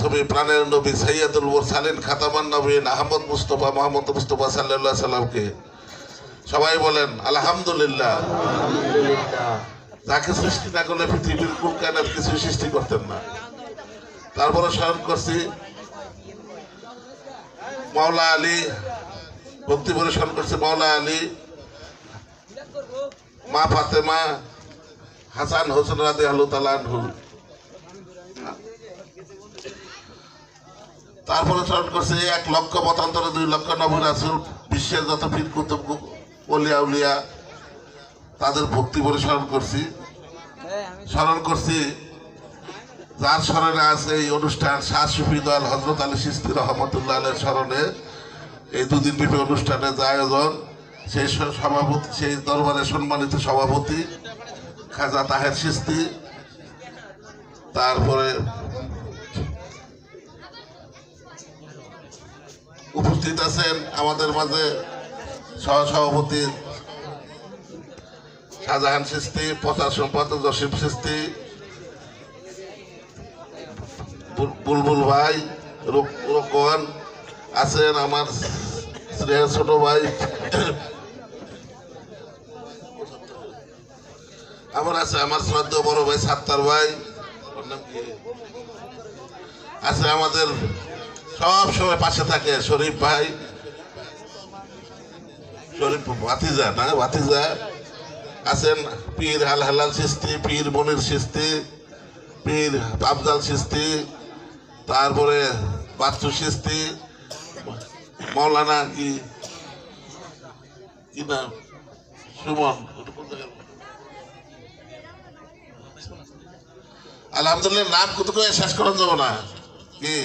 ছবি প্রাণের নবী সৈয়দুল মুরসালিন খাতামান নবীন আহমদ মুস্তফা মোহাম্মদ মুস্তফা সাল্লাহ সাল্লামকে। সবাই বলেন আলহামদুলিল্লাহ। সৃষ্টি না করলে পৃথিবীর কিছু সৃষ্টি করতেন না। তারপরে স্মরণ করছি মাওলা আলী ভক্তি বলে স্মরণ করছে মাওলা আলী মা ফাতেমা হাসান হোসেন রাদে আলু তালানহু তারপরে স্মরণ করছে, এক লক্ষ মতান্তরে দুই লক্ষ নবী রাসুল বিশ্বের যত পীর কুতুব অলিয়া উলিয়া, তাদের ভক্তি বলে স্মরণ করছি। স্মরণ করছি, যার স্মরণে আছে এই অনুষ্ঠান শাহ সুফি দয়াল হজরত আলী সিস্তি রহমতুল্লাহ আলের স্মরণে এই দুদিন ব্যাপী অনুষ্ঠানের যে আয়োজন, সেই সভাপতি সেই দরবারের সম্মানিত সভাপতি খাজা তাহের সিস্তি, তারপরে উপস্থিত আছেন আমাদের মাঝে সহসভাপতি শাহজাহান সিস্তি, প্রচার সম্পাদক জসিম বুল- বুলবুল ভাই, রুক- রোকন আছেন আমার স্নেহের ছোট ভাই আমার আছে আমার শ্রদ্ধ বড় ভাই সাত্তার ভাই? আছে আমাদের সব সময় পাশে থাকে শরীফ ভাই। শরীফ ভাতিজা, না ভাতিজা? আছেন পীর হাল হালাল সিস্তি, পীর মনির সিস্তি, পীর আফজাল সিস্তি, তারপরে বাচ্চু সিস্তি, মৌলানা কি নাম? সুমন আলহামদুলিল্লাহ, নাম কত করে শেষ করা যাব না? কি?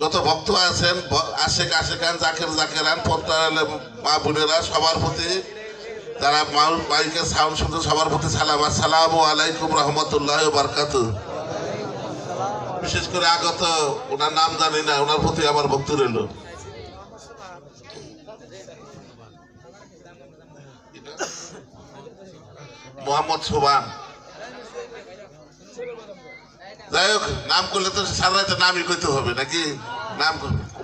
যত ভক্ত আছেন আশেক আশেকান জাকের জাকেরান পদ্মার মা বোনেরা সবার প্রতি যারা মা- মাইকের সাউন্ড শুনতে সবার প্রতি সালাম। আসসালামু আলাইকুম রহমতুল্লাহ বারকাত বিশেষ করে আগত, ওনার নাম জানি না, ওনার প্রতি আমার ভক্ত রইল। মোহাম্মদ সোবান যাই হোক নাম করলে তো সারাইতে নামই কইতে হবে নাকি নাম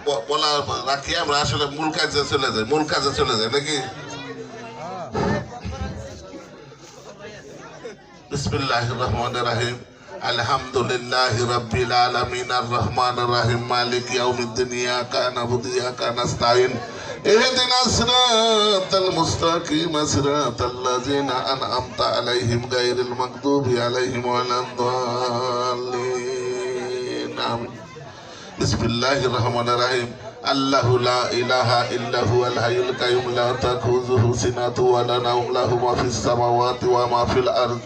ব- বলা রাখি আমরা আসলে মূল কাজে চলে যাই মূল কাজে চলে যাই নাকি বিসমিল্লাহ রহমান রাহিম আলহামদুলিল্লাহ রাব্বিল আলামিন আর রহমান রাহিম মালিক ইয়াউমিদ্দিন ইয়াকা নাবুদু ইয়াকা নাস্তাইন اهدنا الصراط المستقيم صراط الذين أنعمت عليهم غير المغضوب عليهم ولا الضالين بسم الله الرحمن الرحيم الله لا إله إلا هو الحي القيوم لا تأخذه سنة ولا نوم له ما في السماوات وما في الأرض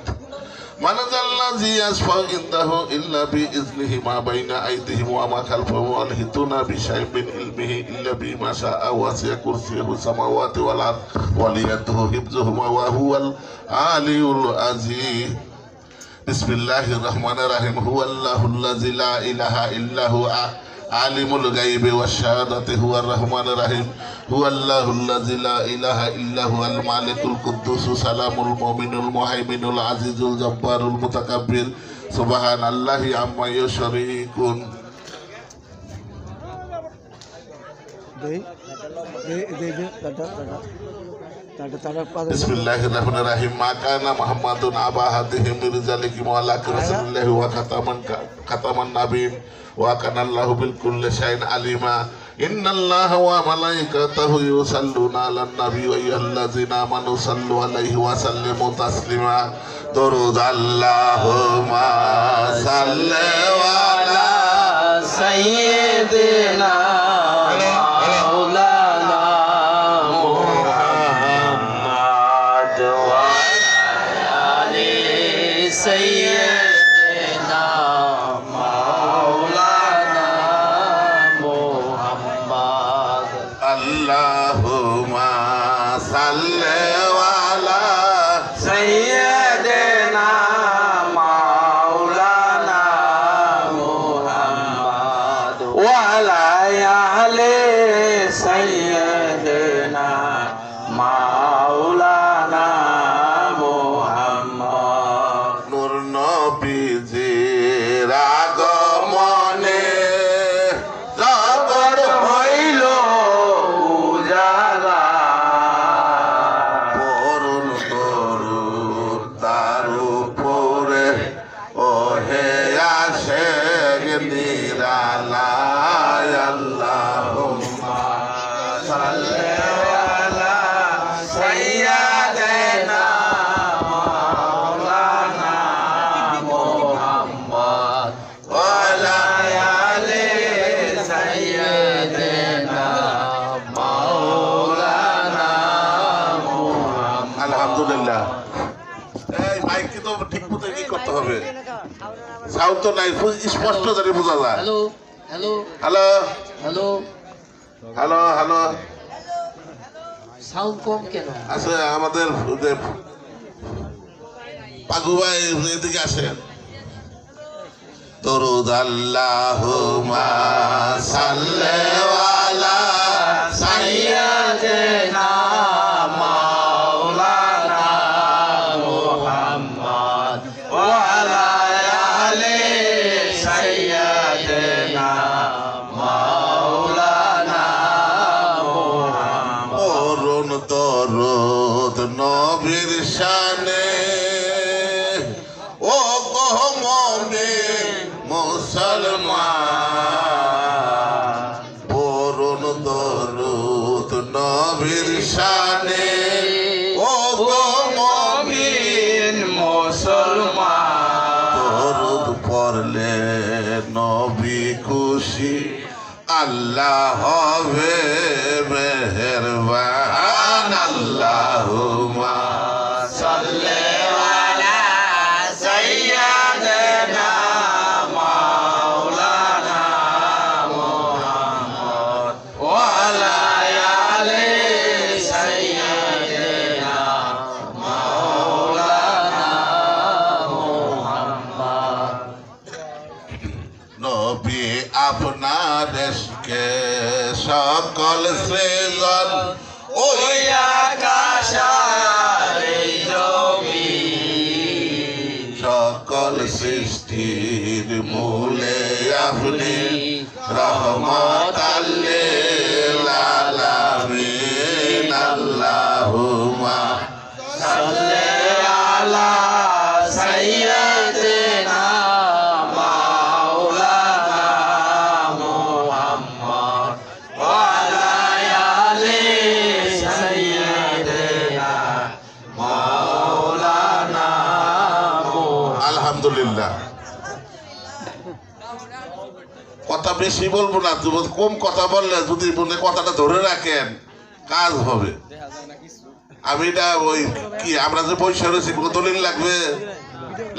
من ذا الذي يشفع عنده إلا بإذنه ما بين أيديهم وما خلفهم ولا يحيطون بشيء من علمه إلا بما شاء وسع كرسيه السماوات والأرض وليده حفظهما وهو العلي العظيم بسم الله الرحمن الرحيم هو الله الذي لا إله إلا هو আলিমুল গাইবে ওয়া শাহাদাতে হুয়া রহমান রাহিম হুয়াল্লাহুল লাযী লা ইলাহা ইল্লা হুয়াল মালিকুল কুদ্দুসুস সালামুল মুমিনুল মুহাইমিনুল আজিজুল জব্বারুল মুতাকাব্বির সুবহানাল্লাহি আম্মা ইউশরিকুন দে দে দে দে বিসমিল্লাহির রহমানির রাহিম মা কানা মুহাম্মাদুন আবা হাদিহি মিরজালিকি মুআলাক রাসূলুল্লাহি ওয়া খাতামান খাতামান নাবিয়িন ওয়া কানা আল্লাহু বিল কুল্লি শাইইন আলিমা। ইন্নাল্লাহা ওয়া মালাইকাতাহু ইউসাল্লুনা আলান নাবী ওয়া আল্লাযিনা আমানু সাল্লু আলাইহি ওয়া সাল্লিমু তাসলিমা। দরুদ আল্লাহুম্মা সাল্লি আলা সাইয়্যিদিনা আলহামদুলিল্লাহ। এই মাইক তো ঠিক মতো কি করতে হবে? সাউন্ড তো নাই স্পষ্ট জানি বোঝা যায়। Hello hello hello hello hello hello sound কম কেন? আছে আমাদের যে পাগু ভাই এদিকে আসেন দরুদ আল্লাহুম্মা সাল্লি আলা ও গহমিন মুসলমান। দরুদ পড়লে নবী খুশি আল্লাহ হবে মেহেরবান। সকল সৃজন ওই জমিন। সকল সৃষ্টির মূলে আপনি রহমত আল্লিল আলামিন আল্লাহুম্মা আলহামদুলিল্লাহ। কথা বেশি বলব না কম কথা বললে, যদি মনে কথাটা ধরে রাখেন, কাজ হবে। আমি না ওই কি, আমরা যে পয়সা রয়েছি, কোনো দলিল লাগবে?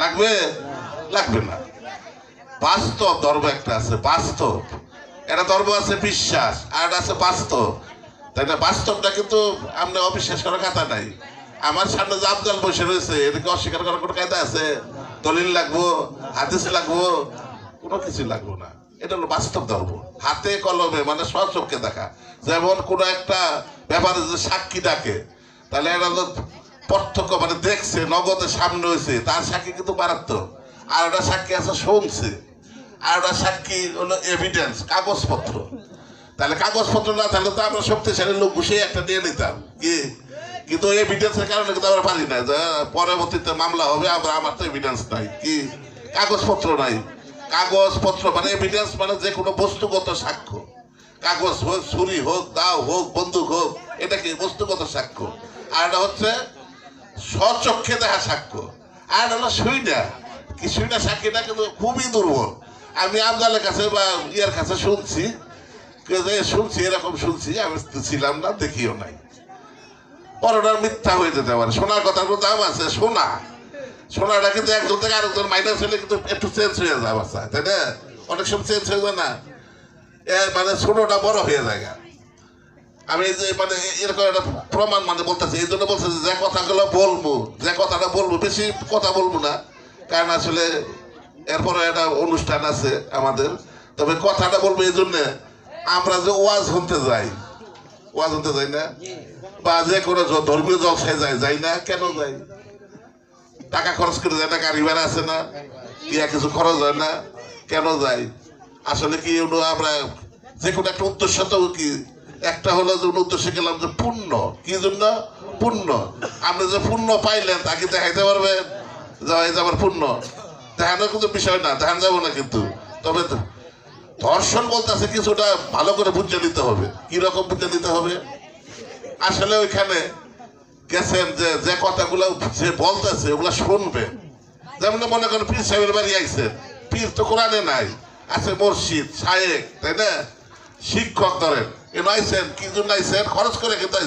লাগবে? লাগবে না। বাস্তব ধর্ম একটা আছে, বাস্তব। একটা ধর্ম আছে বিশ্বাস, আর একটা আছে বাস্তব। তাই না? বাস্তবটা কিন্তু আমরা অবিশ্বাস করার কথা নাই। আমার সামনে আফজাল বসে রয়েছে এটাকে অস্বীকার করার কোনো কায়দা আছে? দলিল লাগবো, হাদিস লাগবো, কোনো কিছু লাগবো না। এটা হলো বাস্তব ধর্ম। হাতে কলমে মানে সচক্ষে দেখা। যেমন কোনো একটা ব্যাপারে যদি সাক্ষী ডাকে, তাহলে এটা তো প্রত্যক্ষ মানে দেখছে, নগদে সামনে হয়েছে, তার সাক্ষী কিন্তু মারাত্মক। আর একটা সাক্ষী আছে শুনছে। আর একটা সাক্ষী হলো এভিডেন্স কাগজপত্র। তাহলে কাগজপত্র না থাকলে তো আমরা শক্তিশালী লোক বসে একটা নিয়ে নিতাম। কি? কিন্তু এভিডেন্সের কারণে কিন্তু আমরা পারি না পরবর্তীতে মামলা হবে আমরা আমার তো এভিডেন্স নাই। কি? কাগজপত্র নাই। কাগজপত্র মানে এভিডেন্স মানে যে কোনো বস্তুগত সাক্ষ্য। কাগজ হোক, ছুরি হোক, দাও হোক, বন্দুক হোক, এটা কি বস্তুগত সাক্ষ্য? আর এটা হচ্ছে স্বচক্ষে দেখা সাক্ষ্য। আর এটা হলো সুইনা কি সুইনা সাক্ষীটা কিন্তু খুবই দুর্বল। আমি আবদালের কাছে বা ইয়ার কাছে শুনছি শুনছি, এরকম শুনছি, আমি ছিলাম না, দেখিও নাই। পরোটার মিথ্যা হয়ে যেতে পারে। সোনার কথার কোনো দাম আছে, সোনা। সোনাটা কিন্তু একজন থেকে আরেকজন মাইনাস হলে কিন্তু একটু চেঞ্জ হয়ে যায় বাচ্চা, তাই না? অনেক সময় চেঞ্জ হয়ে যায় না। এ মানে ছোটটা বড় হয়ে যায় আমি যে মানে এরকম একটা প্রমাণ মানে বলতেছি, এই জন্য বলতেছি যে কথাগুলো বলব, যে কথাটা বলব, বেশি কথা বলব না। কারণ আসলে এরপরে একটা অনুষ্ঠান আছে আমাদের। তবে কথাটা বলব এই জন্যে, আমরা যে ওয়াজ শুনতে যাই ওয়াজ যাই না? বা যে কোনো ধর্মীয় জলসায় যাই যাই না? কেন যাই টাকা খরচ করে যায় না? গাড়ি ভাড়া আছে না? ইয়া কিছু খরচ হয় না? কেন যাই আসলে কি আমরা যে কোনো একটা উদ্দেশ্য তো কি? একটা হলো যে উদ্দেশ্যে গেলাম যে পুণ্য। কি জন্য? পুণ্য। আপনি যে পুণ্য পাইলেন, তাকে দেখাইতে পারবেন? যে এই যে আমার পুণ্য। দেখানোর কিন্তু বিষয় না, দেখান যাব না কিন্তু। তবে তো- ধর্ষণ বলতেছে কিছুটা ভালো করে বুঝে নিতে হবে। কি রকম বুঝে নিতে হবে? আসলে ওইখানে গেছেন যে যে কথাগুলো যে বলতেছে, ওগুলা শুনবে। যেমন মনে করেন পীর সাহেবের বাড়ি আইছেন পীর তো কোরআনে নাই, আছে মসজিদ, শায়েক, তাই না? শিক্ষক ধরেন। এ নাইছেন, কি জন্য আইছেন খরচ করে কিন্তু।